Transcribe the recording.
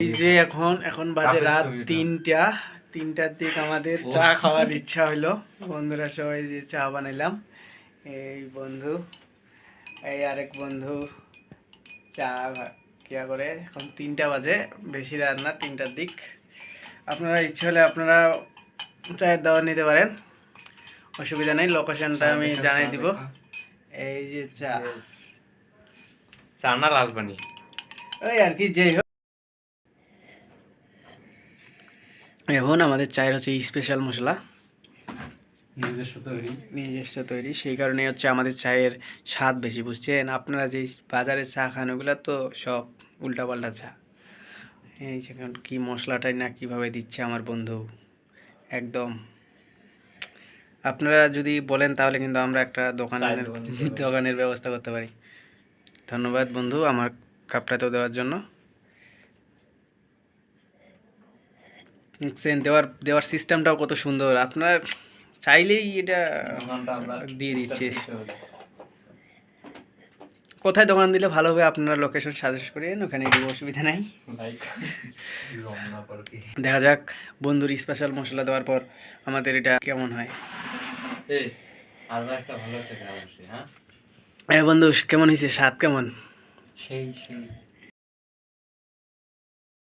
এই যে এখন এখন বাজে রাত। তিনটা তিনটার দিক আমাদের চা খাওয়ার ইচ্ছা হলো বন্ধুরা সবাই যে চা বানাইলাম। এই বন্ধু এই আরেক বন্ধু চা কিয়া করে। এখন তিনটা বাজে বেশি রাত না তিনটার দিক। আপনারা ইচ্ছা হলে আপনারা চায়ের দাওয়া নিতে পারেন। অসুবিধা নেই লোকেশনটা আমি জানাই দিব। এই যে চা। চানা লাল পানি ওই আর কি যেই এখন আমাদের চায়ের হচ্ছে স্পেশাল মশলা। নিজস্ব তৈরি নিজস্ব তৈরি সেই কারণে হচ্ছে আমাদের চায়ের স্বাদ বেশি বুঝছেন? আপনারা যে বাজারে চা খান ওগুলো তো সব উল্টাপাল্টা চা। এই সেখান কি মশলাটাই না কীভাবে দিচ্ছে আমার বন্ধু। একদম। আপনারা যদি বলেন তাহলে কিন্তু আমরা একটা দোকানের। দোকানের ব্যবস্থা করতে পারি। ধন্যবাদ বন্ধু আমার কাপটাতেও দেওয়ার জন্য। দেখছেন দেওয়ার দেওয়ার সিস্টেমটাও কত সুন্দর আপনারা চাইলেই এটা দিয়ে দিচ্ছি। কোথায় দোকান দিলে ভালো হবে আপনারা লোকেশন সাজেস্ট করেন ওখানে কোনো অসুবিধা নাই। দেখা যাক বন্ধুর স্পেশাল মশলা দেওয়ার পর আমাদের এটা কেমন হয় আছে, হ্যাঁ? বন্ধু কেমন হয়েছে স্বাদ কেমন সেই সেই